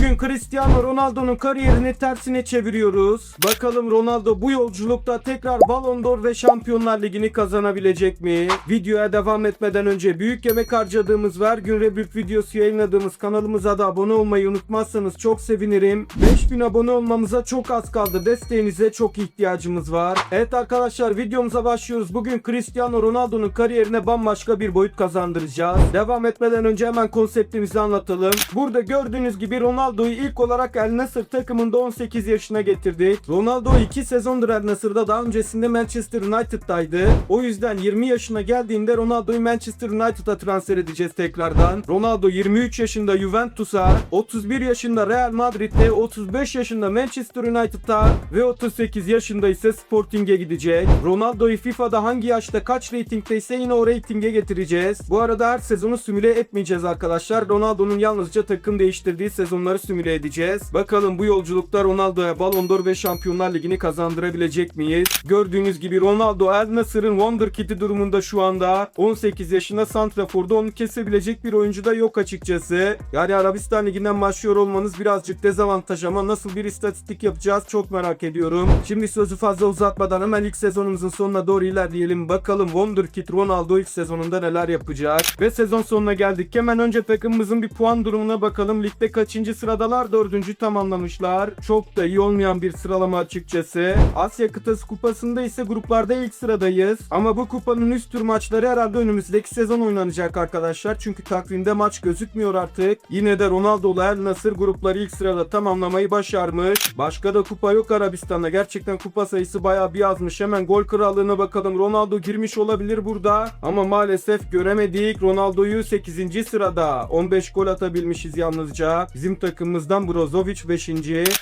Bugün Cristiano Ronaldo'nun kariyerini tersine çeviriyoruz. Bakalım Ronaldo bu yolculukta tekrar Ballon d'Or ve Şampiyonlar Ligi'ni kazanabilecek mi? Videoya devam etmeden önce büyük yemek harcadığımız ve her gün Rebirth videosu yayınladığımız kanalımıza da abone olmayı unutmazsanız çok sevinirim. 5000 abone olmamıza çok az kaldı. Desteğinize çok ihtiyacımız var. Evet arkadaşlar videomuza başlıyoruz. Bugün Cristiano Ronaldo'nun kariyerine bambaşka bir boyut kazandıracağız. Devam etmeden önce hemen konseptimizi anlatalım. Burada gördüğünüz gibi Ronaldo'yu ilk olarak El Nasır takımında 18 yaşına getirdik. Ronaldo 2 sezondur El Nasır'da daha öncesinde Manchester United'daydı. O yüzden 20 yaşına geldiğinde Ronaldo'yu Manchester United'a transfer edeceğiz tekrardan. Ronaldo 23 yaşında Juventus'a, 31 yaşında Real Madrid'de, 35 yaşında Manchester United'a ve 38 yaşında ise Sporting'e gidecek. Ronaldo'yu FIFA'da hangi yaşta kaç reytingdeyse yine o reytinge getireceğiz. Bu arada her sezonu simüle etmeyeceğiz arkadaşlar. Ronaldo'nun yalnızca takım değiştirdiği sezonları simüle edeceğiz. Bakalım bu yolculukta Ronaldo'ya Ballon d'Or ve Şampiyonlar Ligi'ni kazandırabilecek miyiz? Gördüğünüz gibi Ronaldo El Nasır'ın Wonderkid'i durumunda şu anda. 18 yaşında Santrafor'da onu kesebilecek bir oyuncu da yok açıkçası. Yani Arabistan Ligi'nden başlıyor olmanız birazcık dezavantaj ama nasıl bir istatistik yapacağız çok merak ediyorum. Şimdi sözü fazla uzatmadan hemen ilk sezonumuzun sonuna doğru ilerleyelim. Bakalım Wonderkid Ronaldo ilk sezonunda neler yapacak. Ve sezon sonuna geldik. Hemen önce takımımızın bir puan durumuna bakalım. Ligde kaçıncı sıradalar? Dördüncü tamamlamışlar. Çok da iyi olmayan bir sıralama açıkçası. Asya kıtası kupasında ise gruplarda ilk sıradayız. Ama bu kupanın üst tur maçları herhalde önümüzdeki sezon oynanacak arkadaşlar. Çünkü takvimde maç gözükmüyor artık. Yine de Ronaldo'la El Nasır grupları ilk sırada tamamlamayı başarmış. Başka da kupa yok Arabistan'da. Gerçekten kupa sayısı bayağı bir azmış. Hemen gol krallığına bakalım. Ronaldo girmiş olabilir burada. Ama maalesef göremedik. Ronaldo'yu 8. sırada. 15 gol atabilmişiz yalnızca. Bizim takımımızdan Brozovic 5.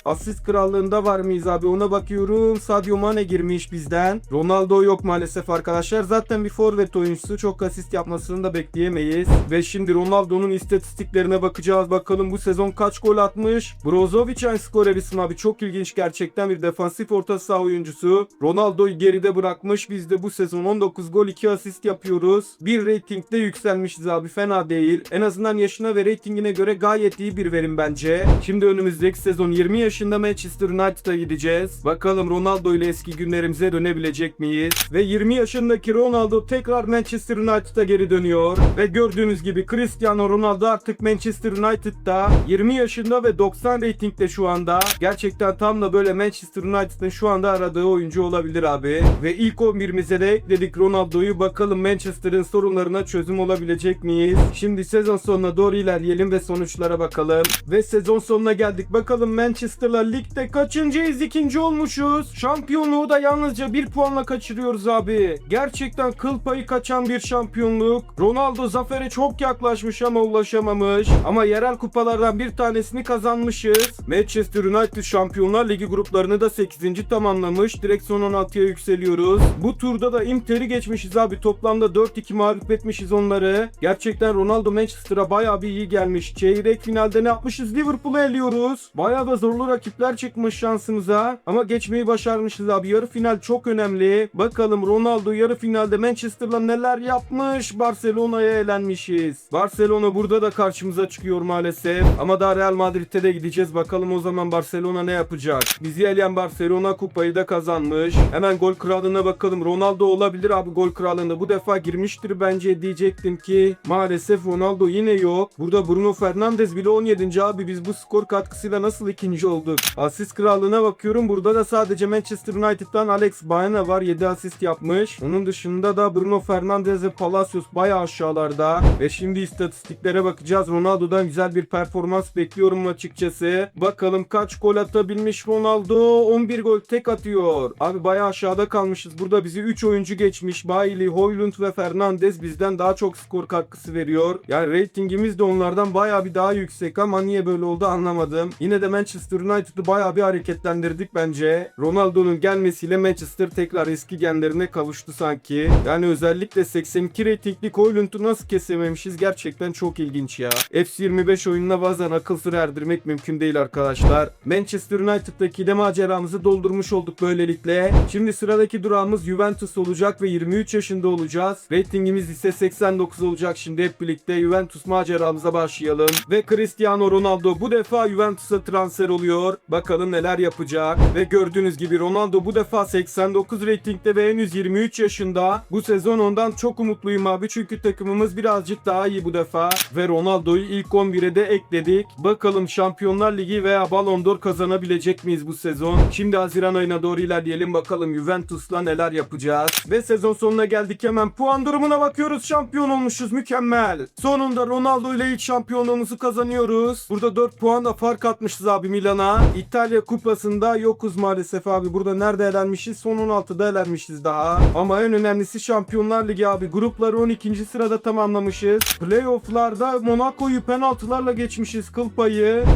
Asist krallığında var mıyız abi? Ona bakıyorum. Sadio Mane girmiş bizden. Ronaldo yok maalesef arkadaşlar. Zaten bir forvet oyuncusu. Çok asist yapmasını da bekleyemeyiz. Ve şimdi Ronaldo'nun istatistiklerine bakacağız. Bakalım bu sezon kaç gol atmış. Brozovic aynı skorer isim abi. Çok ilginç gerçekten bir defansif orta saha oyuncusu. Ronaldo'yu geride bırakmış. Biz de bu sezon 19 gol 2 asist yapıyoruz. Bir reytingde yükselmişiz abi. Fena değil. En azından yaşına ve reytingine göre gayet iyi bir verim bence. Şimdi önümüzdeki sezon 20 yaşında Manchester United'a gideceğiz. Bakalım Ronaldo ile eski günlerimize dönebilecek miyiz? Ve 20 yaşındaki Ronaldo tekrar Manchester United'a geri dönüyor. Ve gördüğünüz gibi Cristiano Ronaldo artık Manchester United'da 20 yaşında ve 90 reytingde şu anda. Gerçekten tam da böyle Manchester United'ın şu anda aradığı oyuncu olabilir abi. Ve ilk 11'imize de ekledik Ronaldo'yu. Bakalım Manchester'ın sorunlarına çözüm olabilecek miyiz? Şimdi sezon sonuna doğru ilerleyelim ve sonuçlara bakalım. Ve sezon sonuna geldik. Bakalım Manchester'la ligde kaçıncıyız? ikinci olmuşuz. Şampiyonluğu da yalnızca bir puanla kaçırıyoruz abi. Gerçekten kıl payı kaçan bir şampiyonluk. Ronaldo zafere çok yaklaşmış ama ulaşamamış. Ama yerel kupalardan bir tanesini kazanmışız. Manchester United Şampiyonlar Ligi gruplarını da 8. tamamlamış. Direkt son 16'ya yükseliyoruz. Bu turda da Inter'i geçmişiz abi. Toplamda 4-2 mağlup etmişiz onları. Gerçekten Ronaldo Manchester'a bayağı bir iyi gelmiş. Çeyrek finalde ne yapmışız? Liverpool'u eliyoruz. Bayağı da zorlu rakipler çıkmış şansımıza. Ama geçmeyi başarmışız abi. Yarı final çok önemli. Bakalım Ronaldo yarı finalde Manchester'la neler yapmış? Barcelona'ya elenmişiz. Barcelona burada da karşımıza çıkıyor maalesef. Ama daha Real Madrid'e de gideceğiz. Bakalım o zaman Barcelona ne yapacak? Bizi eleyen Barcelona kupayı da kazanmış. Hemen gol kralına bakalım. Ronaldo olabilir abi gol kralında. Bu defa girmiştir bence diyecektim ki. Maalesef Ronaldo yine yok. Burada Bruno Fernandes bile 17. abi. Biz bu skor katkısıyla nasıl ikinci olduk? Asist krallığına bakıyorum. Burada da sadece Manchester United'dan Alex Baena var. 7 asist yapmış. Onun dışında da Bruno Fernandes ve Palacios bayağı aşağılarda. Ve şimdi istatistiklere bakacağız. Ronaldo'dan güzel bir performans bekliyorum açıkçası. Bakalım kaç gol atabilmiş Ronaldo? 11 gol tek atıyor. Abi bayağı aşağıda kalmışız. Burada bizi 3 oyuncu geçmiş. Bailey, Hoylund ve Fernandes bizden daha çok skor katkısı veriyor. Yani reytingimiz de onlardan bayağı bir daha yüksek ama niye böyle oldu anlamadım. Yine de Manchester United'ı bayağı bir hareketlendirdik bence. Ronaldo'nun gelmesiyle Manchester tekrar eski genlerine kavuştu sanki. Yani özellikle 82 reytingli Hoylund'u nasıl kesememişiz gerçekten çok ilginç ya. FC25 oyununa bazen akıl sır erdirmek mümkün değil arkadaşlar. Manchester United'daki de maceramızı doldurmuş olduk böylelikle. Şimdi sıradaki durağımız Juventus olacak ve 23 yaşında olacağız. Ratingimiz ise 89 olacak şimdi hep birlikte Juventus maceramıza başlayalım. Ve Cristiano Ronaldo Ronaldo bu defa Juventus'a transfer oluyor. Bakalım neler yapacak. Ve gördüğünüz gibi Ronaldo bu defa 89 reytingde ve henüz 23 yaşında. Bu sezon ondan çok umutluyum abi çünkü takımımız birazcık daha iyi bu defa. Ve Ronaldo'yu ilk 11'e de ekledik. Bakalım Şampiyonlar Ligi veya Ballon d'Or kazanabilecek miyiz bu sezon? Şimdi Haziran ayına doğru ilerleyelim bakalım Juventus'la neler yapacağız. Ve sezon sonuna geldik hemen puan durumuna bakıyoruz. Şampiyon olmuşuz mükemmel. Sonunda Ronaldo ile ilk şampiyonluğumuzu kazanıyoruz. Burada 4 puan da fark atmışız abi Milan'a. İtalya kupasında yokuz maalesef abi. Burada nerede elenmişiz? Son 16'da elenmişiz daha. Ama en önemlisi Şampiyonlar Ligi abi. Grupları 12. sırada tamamlamışız. Playoff'larda Monaco'yu penaltılarla geçmişiz kıl.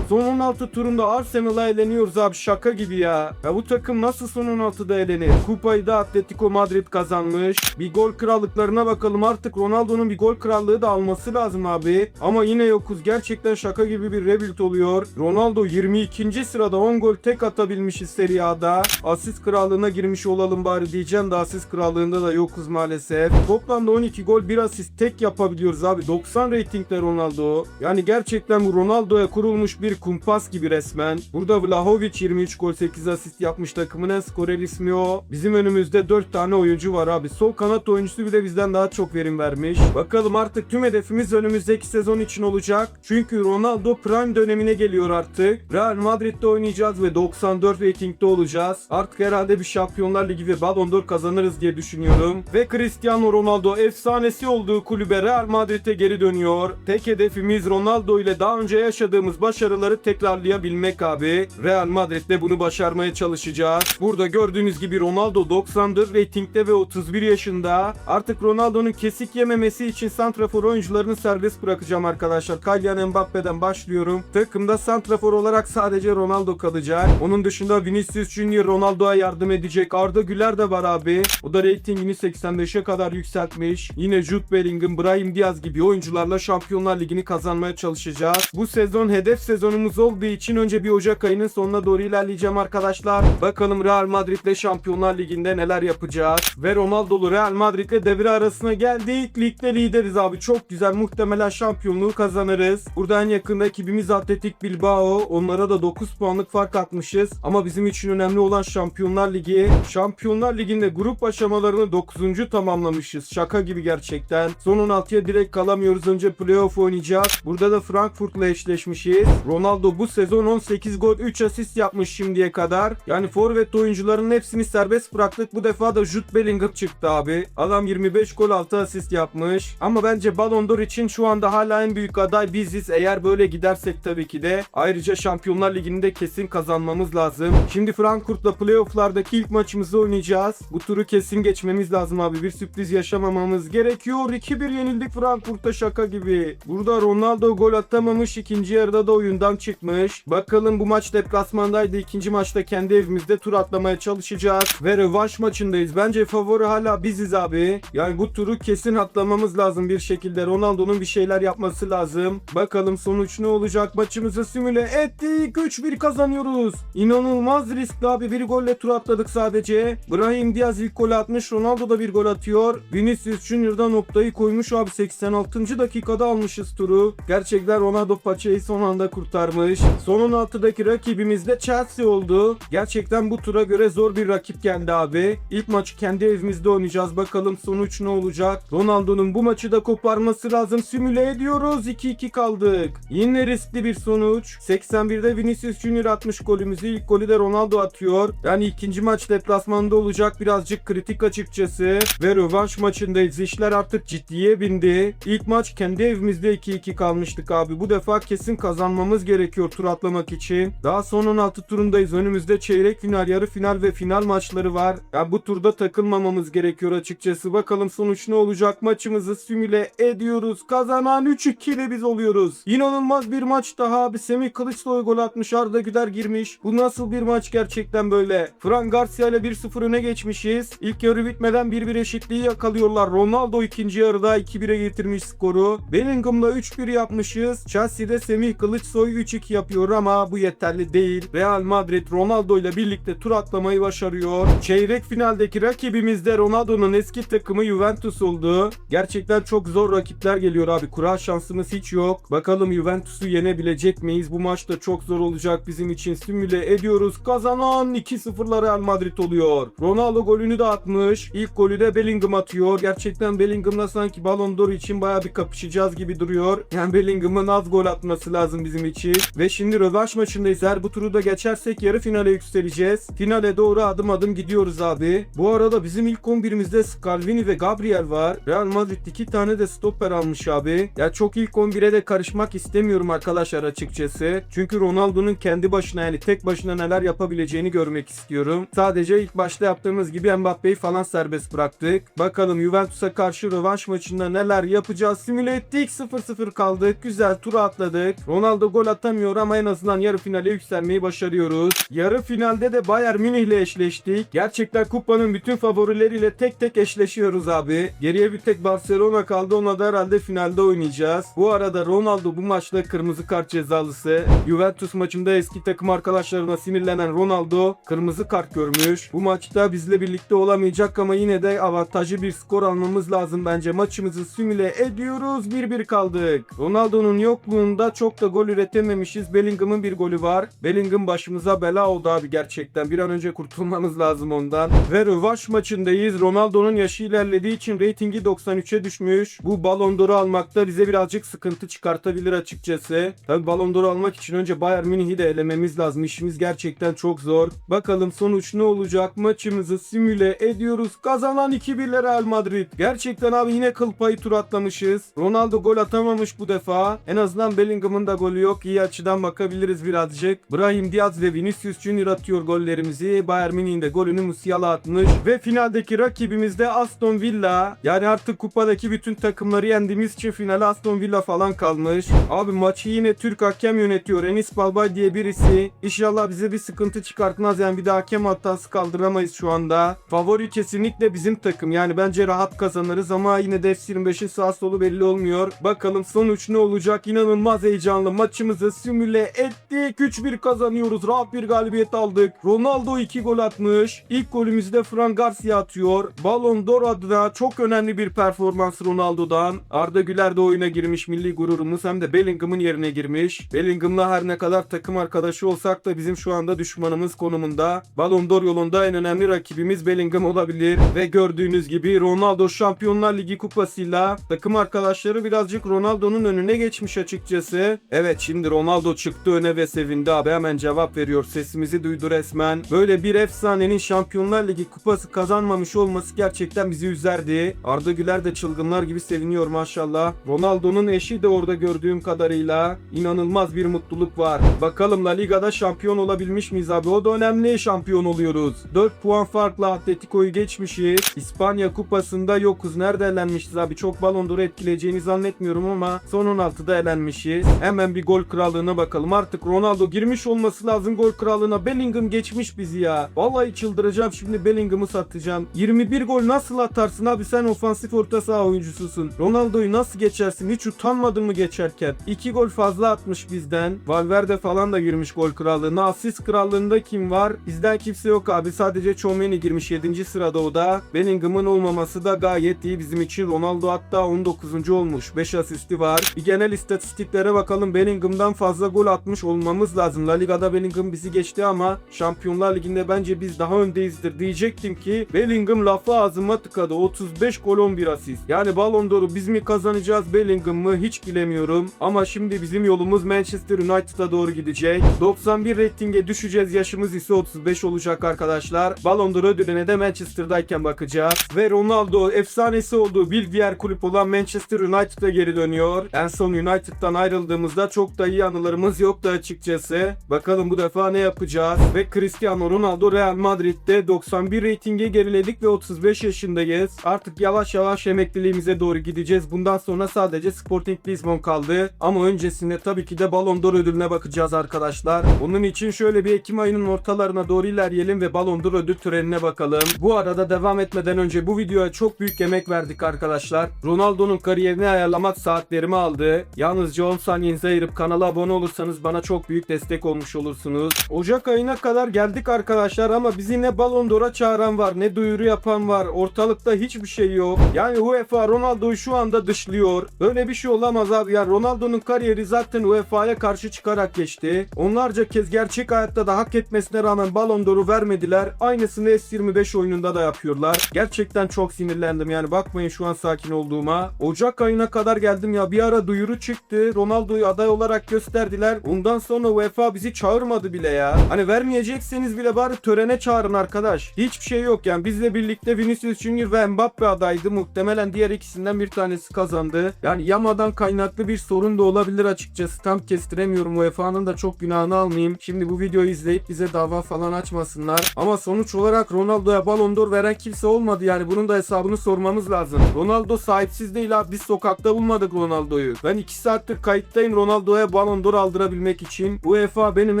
Son 16 turunda Arsenal'a eleniyoruz abi şaka gibi ya. Ya bu takım nasıl son 16'da elenir? Kupayı da Atletico Madrid kazanmış. Bir gol krallıklarına bakalım artık Ronaldo'nun bir gol krallığı da alması lazım abi. Ama yine yokuz. Gerçekten şaka gibi bir rebuild oluyor. Ronaldo 22. sırada 10 gol tek atabilmişiz Serie A'da. Asist krallığına girmiş olalım bari diyeceğim de asist krallığında da yokuz maalesef. Toplamda 12 gol 1 asist tek yapabiliyoruz abi. 90 reytingde Ronaldo. Yani gerçekten bu Ronaldo'ya kurulmuş bir kumpas gibi resmen. Burada Vlahovic 23 gol 8 asist yapmış takımın en skorer ismi o. Bizim önümüzde 4 tane oyuncu var abi. Sol kanat oyuncusu bile bizden daha çok verim vermiş. Bakalım artık tüm hedefimiz önümüzdeki sezon için olacak. Çünkü Ronaldo prime dönemine geliyor artık. Real Madrid'de oynayacağız ve 94 ratingde olacağız. Artık herhalde bir Şampiyonlar Ligi ve Ballon d'Or kazanırız diye düşünüyorum. Ve Cristiano Ronaldo efsanesi olduğu kulübe Real Madrid'e geri dönüyor. Tek hedefimiz Ronaldo ile daha önce yaşadığımız başarıları tekrarlayabilmek abi. Real Madrid'de bunu başarmaya çalışacağız. Burada gördüğünüz gibi Ronaldo 94 reytingde ve 31 yaşında. Artık Ronaldo'nun kesik yememesi için santrafor oyuncularını serbest bırakacağım arkadaşlar. Kylian Mbappe'den başlıyorum. Takımda santrafor olarak sadece Ronaldo kalacak. Onun dışında Vinicius Junior Ronaldo'ya yardım edecek. Arda Güler de var abi. O da reytingini 85'e kadar yükseltmiş. Yine Jude Bellingham, Brahim Diaz gibi oyuncularla Şampiyonlar Ligi'ni kazanmaya çalışacağız. Bu sezon hedef sezonumuz olduğu için önce bir Ocak ayının sonuna doğru ilerleyeceğim arkadaşlar. Bakalım Real Madrid'le Şampiyonlar Ligi'nde neler yapacağız. Ve Ronaldo'lu Real Madrid'le devre arasına geldik. Ligde lideriz abi. Çok güzel. Muhtemelen şampiyonluğu kazanırız. Burada en yakında ekibimiz Atletik Bilbao. Onlara da 9 puanlık fark atmışız. Ama bizim için önemli olan Şampiyonlar Ligi. Şampiyonlar Ligi'nde grup aşamalarını 9. tamamlamışız. Şaka gibi gerçekten. Son 16'ya direkt kalamıyoruz. Önce playoff oynayacağız. Burada da Frankfurt'la eşleşmişiz. Ronaldo bu sezon 18 gol 3 asist yapmış şimdiye kadar. Yani forvet oyuncuların hepsini serbest bıraktık. Bu defa da Jude Bellingham çıktı abi. Adam 25 gol 6 asist yapmış. Ama bence Ballon d'Or için şu anda hala en büyük aday biziz. Eğer böyle gidersek tabii ki de. Ayrıca Şampiyonlar Ligi'nde kesin kazanmamız lazım. Şimdi Frankfurt'la playoff'lardaki ilk maçımızı oynayacağız. Bu turu kesin geçmemiz lazım abi. Bir sürpriz yaşamamamız gerekiyor. 2-1 yenildik Frankfurt'ta şaka gibi. Burada Ronaldo gol atamamış. ikinci yarıda da oyundan çıkmış. Bakalım bu maç deplasmandaydı. İkinci maçta kendi evimizde tur atlamaya çalışacağız. Ve rövanş maçındayız. Bence favori hala biziz abi. Yani bu turu kesin atlamamız lazım bir şekilde. Ronaldo'nun bir şeyler yapması lazım. Bakalım sonuç ne olacak? Maçımızı simüle ettik. 3-1 kazanıyoruz. İnanılmaz riskli abi. Bir golle tur atladık sadece. Brahim Diaz ilk golü atmış. Ronaldo da bir gol atıyor. Vinicius Junior'da noktayı koymuş abi. 86. dakikada almışız turu. Gerçekten Ronaldo paçayı son anda kurtarmış. Son 16'daki rakibimiz de Chelsea oldu. Gerçekten bu tura göre zor bir rakip geldi abi. İlk maçı kendi evimizde oynayacağız. Bakalım sonuç ne olacak? Ronaldo'nun bu maçı da koparması lazım. Simüle ediyoruz. 2-2 kaldık. Yine riskli bir sonuç. 81'de Vinicius Junior atmış golümüzü. İlk golü de Ronaldo atıyor. Yani ikinci maç deplasmanda olacak. Birazcık kritik açıkçası. Ve rövanş maçındayız. İşler artık ciddiye bindi. İlk maç kendi evimizde 2-2 kalmıştık abi. Bu defa kesin kazanmamız gerekiyor tur atlamak için. Daha son 16 turundayız. Önümüzde çeyrek final, yarı final ve final maçları var. Ya bu turda takılmamamız gerekiyor açıkçası. Bakalım sonuç ne olacak? Maçımızı simüle ediyoruz. Kazanan 3-2 ile biz oluyoruz. İnanılmaz bir maç daha abi. Semih Kılıçdaroğlu gol atmış. Arda Güler girmiş. Bu nasıl bir maç gerçekten böyle? Fran Garcia ile 1-0 öne geçmişiz. İlk yarı bitmeden 1-1 eşitliği yakalıyorlar. Ronaldo ikinci yarıda 2-1'e getirmiş skoru. Bellingham'la 3-1 yapmışız. Chelsea'de Semih Kılıçsoy 3-2 yapıyor ama bu yeterli değil. Real Madrid Ronaldo ile birlikte tur atlamayı başarıyor. Çeyrek finaldeki rakibimiz de Ronaldo'nun eski takımı Juventus oldu. Gerçekten çok zor rakipler geliyor abi. Kura şansımız hiç yok. Bakalım Juventus'u yenebilecek edebilecek miyiz? Bu maçta çok zor olacak bizim için. Simüle ediyoruz. Kazanan 2-0'la Real Madrid oluyor. Ronaldo golünü de atmış. İlk golü de Bellingham atıyor. Gerçekten Bellingham'la sanki Ballon d'Or için baya bir kapışacağız gibi duruyor. Yani Bellingham'ın az gol atması lazım bizim için. Ve şimdi rövanş maçındayız. Eğer bu turu da geçersek yarı finale yükseleceğiz. Finale doğru adım adım gidiyoruz abi. Bu arada bizim ilk 11'imizde Scalvini ve Gabriel var. Real Madrid iki tane de stopper almış abi. Ya çok ilk 11'e de karışmak istemiyorum arkadaşlar açıkçası. Çünkü Ronaldo'nun kendi başına yani tek başına neler yapabileceğini görmek istiyorum. Sadece ilk başta yaptığımız gibi Mbappe'yi falan serbest bıraktık. Bakalım Juventus'a karşı rövanş maçında neler yapacağız. Simüle ettik 0-0 kaldık. Güzel tura atladık. Ronaldo gol atamıyor ama en azından yarı finale yükselmeyi başarıyoruz. Yarı finalde de Bayern Münih ile eşleştik. Gerçekten kupanın bütün favorileriyle tek tek eşleşiyoruz abi. Geriye bir tek Barcelona kaldı. Ona da herhalde finalde oynayacağız. Bu arada Ronaldo bu maçta kırmızı kart cezalısı. Juventus maçında eski takım arkadaşlarına sinirlenen Ronaldo kırmızı kart görmüş. Bu maçta bizle birlikte olamayacak ama yine de avantajlı bir skor almamız lazım bence. Maçımızı simüle ediyoruz. 1-1 kaldık. Ronaldo'nun yokluğunda çok da gol üretememişiz. Bellingham'ın bir golü var. Bellingham başımıza bela oldu abi gerçekten. Bir an önce kurtulmamız lazım ondan. Ve rövanş maçındayız. Ronaldo'nun yaşı ilerlediği için reytingi 93'e düşmüş. Bu Ballon d'Or'u almakta bize birazcık sıkıntı çıkartabilir açıkçası. Tabi Ballon d'Or'u almak için önce Bayern Münih'i de elememiz lazım. İşimiz gerçekten çok zor. Bakalım sonuç ne olacak? Maçımızı simüle ediyoruz. Kazanan 2-1 Real Madrid. Gerçekten abi yine kıl payı tur atlamışız. Ronaldo gol atamamış bu defa. En azından Bellingham'ın da golü yok. İyi açıdan bakabiliriz birazcık. Brahim Diaz ve Vinicius Junior atıyor gollerimizi. Bayern Münih'in de golünü Musiala atmış. Ve finaldeki rakibimiz de Aston Villa. Yani artık kupadaki bütün takımları yendiğimiz için finale Aston Villa falan kalmış. Abi maçı yine Türk hakem yönetiyor. Enis Balbay diye birisi. İnşallah bize bir sıkıntı çıkartmaz. Yani bir de hakem hatası kaldıramayız şu anda. Favori kesinlikle bizim takım. Yani bence rahat kazanırız ama yine de F25'in sağ solu belli olmuyor. Bakalım sonuç ne olacak? İnanılmaz heyecanlı. Maçımızı simüle ettik. 3-1 kazanıyoruz. Rahat bir galibiyet aldık. Ronaldo 2 gol atmış. İlk golümüzü de Fran Garcia atıyor. Ballon d'Or adına çok önemli bir performans Ronaldo'dan. Arda Güler de oyuna girmiş milli gururumuz hem de Bellingham'ın yerine girmiş. Bellingham'la her ne kadar takım arkadaşı olsak da bizim şu anda düşmanımız konumunda. Ballon d'Or yolunda en önemli rakibimiz Bellingham olabilir. Ve gördüğünüz gibi Ronaldo Şampiyonlar Ligi kupasıyla takım arkadaşları birazcık Ronaldo'nun önüne geçmiş açıkçası. Evet şimdi Ronaldo çıktı öne ve sevindi abi hemen cevap veriyor. Sesimizi duydu resmen. Böyle bir efsanenin Şampiyonlar Ligi kupası kazanmamış olması gerçekten bizi üzerdi. Arda Güler de çılgınlar gibi seviniyor maşallah. Ronaldo'nun eşi de orada gördüğüm kadarıyla inanılmaz bir mutluluk var. Bakalım La Liga'da şampiyon olabilmiş miyiz abi? O da önemli şampiyon oluyoruz. 4 puan farkla Atletico'yu geçmişiz. İspanya kupasında yokuz. Nerede elenmişiz abi? Çok balon d'Or'u etkileyeceğini zannetmiyorum ama son 16'da elenmişiz. Hemen bir gol krallığına bakalım. Artık Ronaldo girmiş olması lazım gol krallığına. Bellingham geçmiş bizi ya. Vallahi çıldıracağım şimdi Bellingham'ı satacağım. 21 gol nasıl atarsın abi sen ofansif orta saha oyuncususun. Ronaldo'yu nasıl geçersin? Hiç utanmadın mı geçerken? 2 gol fazla atmış bizden. Valverde falan da girmiş gol krallığına. Asist krallığında kim var? Bizden kimse yok abi. Sadece Chomeni girmiş 7. sırada o da. Bellingham'ın olmaması da gayet iyi bizim için. Ronaldo hatta 19. olmuş. 5 asisti var. Bir genel istatistiklere bakalım. Bellingham'dan fazla gol atmış olmamız lazım. La Liga'da Bellingham bizi geçti ama Şampiyonlar Ligi'nde bence biz daha öndeyizdir diyecektim ki Bellingham lafı ağzıma tıkadı. 35 gol 11 asist. Yani Ballon d'Or'u biz mi kazanacağız Bellingham mı hiç bilemiyorum. Ama şimdi bizim yolumuz Manchester United'a doğru gidecek. 91 reytinge düşeceğiz. Yaşımız ise 35 olacak arkadaşlar. Ballon d'Or ödülüne de Manchester'dayken bakacağız. Ve Ronaldo efsanesi olduğu bir diğer kulüp olan Manchester United'a geri dönüyor. En son United'dan ayrıldığımızda çok da iyi anılarımız yoktu açıkçası. Bakalım bu defa ne yapacağız? Ve Cristiano Ronaldo Real Madrid'de 91 reytinge geriledik ve 35 yaşındayız. Artık yavaş yavaş emekliliğimize doğru gideceğiz. Bundan sonra sadece Sporting Lisbon kaldı. Ama öncesinde tabii ki de Ballon d'Or ödülüne bakacağız arkadaşlar. Bunun için şöyle bir Ekim ayının ortalarına doğru ilerleyelim ve Ballon d'Or ödül törenine bakalım. Bu arada devam etmeden önce bu videoya çok büyük emek verdik arkadaşlar. Ronaldo'nun kariyerini ayarlamak saatlerimi aldı. Yalnızca 10 saniyenizi ayırıp kanala abone olursanız bana çok büyük destek olmuş olursunuz. Ocak ayına kadar geldik arkadaşlar ama bizi ne Ballon d'Or'a çağıran var ne duyuru yapan var. Ortalıkta hiçbir şey yok. Yani UEFA Ronaldo'yu şu anda dışlıyor. Böyle bir şey olamaz abi ya. Ronaldo'nun kariyeri zaten zaten UEFA'ya karşı çıkarak geçti. Onlarca kez gerçek hayatta da hak etmesine rağmen Ballon d'Or'u vermediler. Aynısını S25 oyununda da yapıyorlar. Gerçekten çok sinirlendim yani bakmayın şu an sakin olduğuma. Ocak ayına kadar geldim ya bir ara duyuru çıktı. Ronaldo'yu aday olarak gösterdiler. Ondan sonra UEFA bizi çağırmadı bile ya. Hani vermeyecekseniz bile bari törene çağırın arkadaş. Hiçbir şey yok yani bizle birlikte Vinicius Junior ve Mbappe adaydı. Muhtemelen diğer ikisinden bir tanesi kazandı. Yani Yama'dan kaynaklı bir sorun da olabilir açıkçası. Tam kestiremiyorum UEFA'nın da çok günahını almayayım. Şimdi bu videoyu izleyip bize dava falan açmasınlar. Ama sonuç olarak Ronaldo'ya Ballon d'Or veren kimse olmadı yani bunun da hesabını sormamız lazım. Ronaldo sahipsiz değil abi. Biz sokakta bulmadık Ronaldo'yu. Ben 2 saattir kayıttayım Ronaldo'ya Ballon d'Or aldırabilmek için. UEFA benim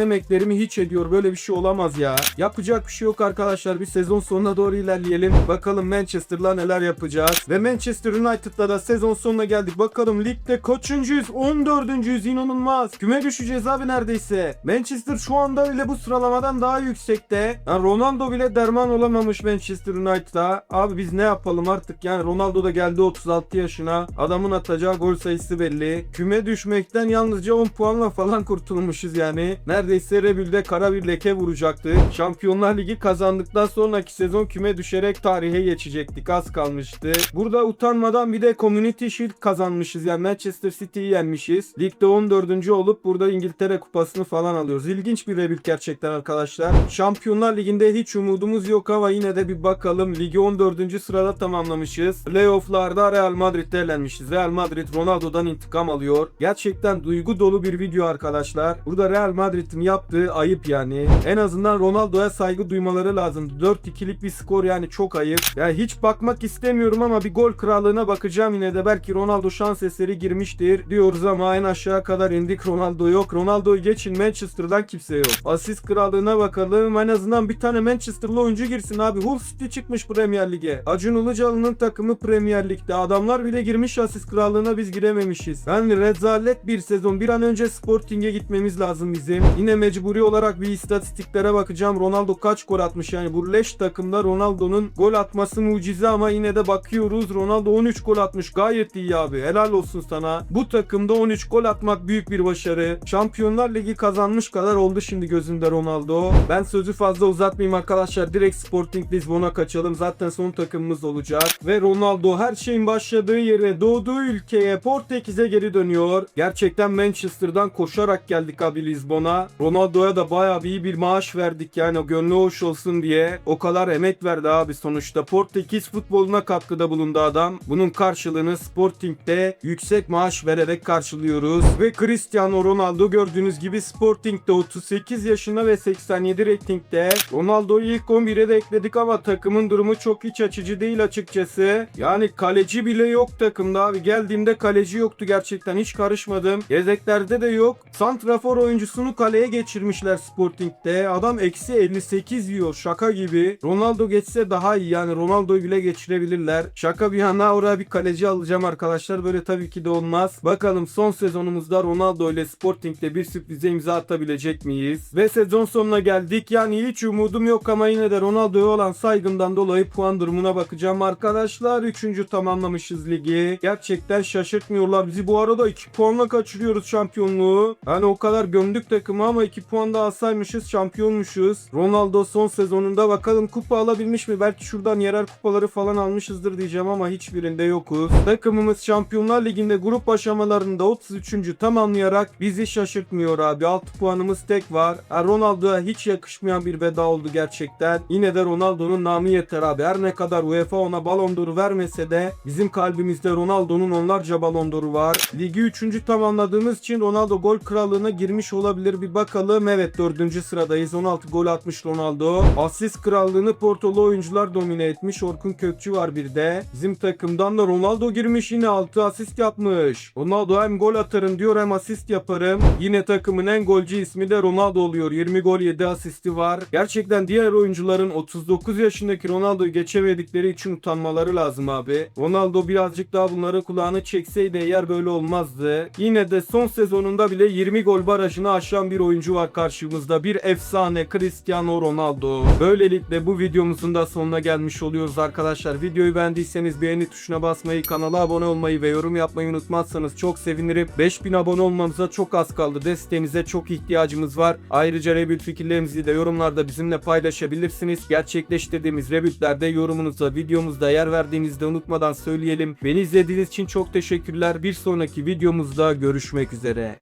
emeklerimi hiç ediyor. Böyle bir şey olamaz ya. Yapacak bir şey yok arkadaşlar. Bir sezon sonuna doğru ilerleyelim. Bakalım Manchester'la neler yapacağız. Ve Manchester United'la da sezon sonuna geldik. Bakalım ligde kaçıncıyız? 14. inanılmaz. Küme düşeceğiz abi neredeyse. Manchester şu anda öyle bu sıralamadan daha yüksekte. Yani Ronaldo bile derman olamamış Manchester United'a. Abi biz ne yapalım artık yani Ronaldo da geldi 36 yaşına. Adamın atacağı gol sayısı belli. Küme düşmekten yalnızca 10 puanla falan kurtulmuşuz yani. Neredeyse Rebül'de kara bir leke vuracaktı. Şampiyonlar Ligi kazandıktan sonraki sezon küme düşerek tarihe geçecektik. Az kalmıştı. Burada utanmadan bir de Community Shield kazanmışız. Yani Manchester City'yi yenmişiz. Ligde 14. olup burada İngiltere kupasını falan alıyoruz. İlginç bir Rebül gerçekten arkadaşlar. Şampiyonlar Ligi'nde hiç umudumuz yok ama yine de bir bakalım. Ligi 14. sırada tamamlamışız. Playoff'larda Real Madrid'de elenmişiz. Real Madrid Ronaldo'dan intikam alıyor. Gerçekten duygu dolu bir video arkadaşlar. Burada Real Madrid'in yaptığı ayıp yani. En azından Ronaldo'ya saygı duymaları lazım. 4-2'lik bir skor yani çok ayıp. Yani hiç bakmak istemiyorum ama bir gol krallığına bakacağım yine de. Belki Ronaldo şans eseri girmiştir diyoruz ama en aşağı kadar indik. Ronaldo yok. Ronaldo'yu geçin Manchester'dan kimse yok. Asist krallığına bakalım. En azından bir tane Manchester'lı oyuncu girsin abi. Hull City çıkmış Premier Lig'e. Acun Ilıcalı'nın takımı Premier Lig'de. Adamlar bile girmiş asist krallığına biz girememişiz. Yani rezalet bir sezon. Bir an önce Sporting'e gitmemiz lazım bizim. Yine mecburi olarak bir istatistiklere bakacağım. Ronaldo kaç gol atmış yani. Bu leş takımda Ronaldo'nun gol atması mucize ama yine de bakıyoruz. Ronaldo 13 gol atmış. Gayet iyi abi. Helal olsun sana. Bu takımda 13 gol atmak büyük bir başarı. Şampiyonlar Ligi kazanmış kadar oldu şimdi gözünde Ronaldo. Ben sözü fazla uzatmayayım arkadaşlar. Direkt Sporting Lisbon'a kaçalım. Zaten son takımımız olacak. Ve Ronaldo her şeyin başladığı yere, doğduğu ülkeye, Portekiz'e geri dönüyor. Gerçekten Manchester'dan koşarak geldik abi Lisbon'a. Ronaldo'ya da bayağı bir iyi bir maaş verdik yani o gönlü hoş olsun diye. O kadar emek verdi abi sonuçta. Portekiz futboluna katkıda bulundu adam. Bunun karşılığını Sporting'de yüksek maaş vererek karşılıyoruz. Ve Cristiano Ronaldo gördüğünüz gibi Sporting'de 38 yaşında ve 87 reytingde. Ronaldo'yu ilk 11'e de ekledik ama takımın durumu çok iç açıcı değil açıkçası. Yani kaleci bile yok takımda abi. Geldiğimde kaleci yoktu gerçekten hiç karışmadım. Yedeklerde de yok. Santrafor oyuncusunu kaleye geçirmişler Sporting'de. Adam eksi 58 yiyor şaka gibi. Ronaldo geçse daha iyi yani Ronaldo'yu bile geçirebilirler. Şaka bir yana oraya bir kaleci alacağım arkadaşlar. Böyle tabii ki de olmaz. Bakalım son sezonumuzda Ronaldo ile Sporting'de bir sürprize imza atabilecek miyiz? Ve sezon sonuna geldik. Yani hiç umudum yok ama yine de Ronaldo'ya olan saygımdan dolayı puan durumuna bakacağım arkadaşlar. Üçüncü tamamlamışız ligi. Gerçekten şaşırtmıyorlar bizi. Bu arada 2 puanla kaçırıyoruz şampiyonluğu. Yani o kadar gömdük takımı ama 2 puan da alsaymışız şampiyonmuşuz. Ronaldo son sezonunda bakalım kupa alabilmiş mi? Belki şuradan yerel kupaları falan almışızdır diyeceğim ama hiçbirinde yokuz. Takımımız Şampiyonlar Ligi'nde grup aşamalarında 33. tamamlayarak bizi şaşırtmıyor abi. 6 puanımız tek var. Ronaldo'ya hiç yakışmayan bir veda oldu gerçekten. Yine de Ronaldo'nun namı yeter abi. Her ne kadar UEFA ona Ballon d'Or'u vermese de bizim kalbimizde Ronaldo'nun onlarca Ballon d'Or'u var. Ligi 3. tamamladığımız için Ronaldo gol krallığına girmiş olabilir. Bir bakalım. Evet 4. sıradayız. 16 gol atmış Ronaldo. Asist krallığını Portolu oyuncular domine etmiş. Orkun Kökçü var bir de. Bizim takımdan da Ronaldo girmiş yine 6 asist yapmış. Ronaldo hem gol atarım diyor hem asist yaparım. Yine takımın en golcü ismi de Ronaldo oluyor. 20 gol 7 asisti var. Gerçekten diğer oyuncuların 39 yaşındaki Ronaldo'yu geçemedikleri için utanmaları lazım abi. Ronaldo birazcık daha bunları kulağını çekseydi eğer böyle olmazdı. Yine de son sezonunda bile 20 gol barajını aşan bir oyuncu var karşımızda. Bir efsane Cristiano Ronaldo. Böylelikle bu videomuzun da sonuna gelmiş oluyoruz arkadaşlar. Videoyu beğendiyseniz beğeni tuşuna basmayı, kanala abone olmayı ve yorum yapmayı unutmazsanız çok sevinirim. 5000 abone abone olmamıza çok az kaldı. Desteğinize çok ihtiyacımız var. Ayrıca Rebuild fikirlerinizi de yorumlarda bizimle paylaşabilirsiniz. Gerçekleştirdiğimiz Rebuild'lerde yorumunuza, videomuzda yer verdiğinizde unutmadan söyleyelim. Beni izlediğiniz için çok teşekkürler. Bir sonraki videomuzda görüşmek üzere.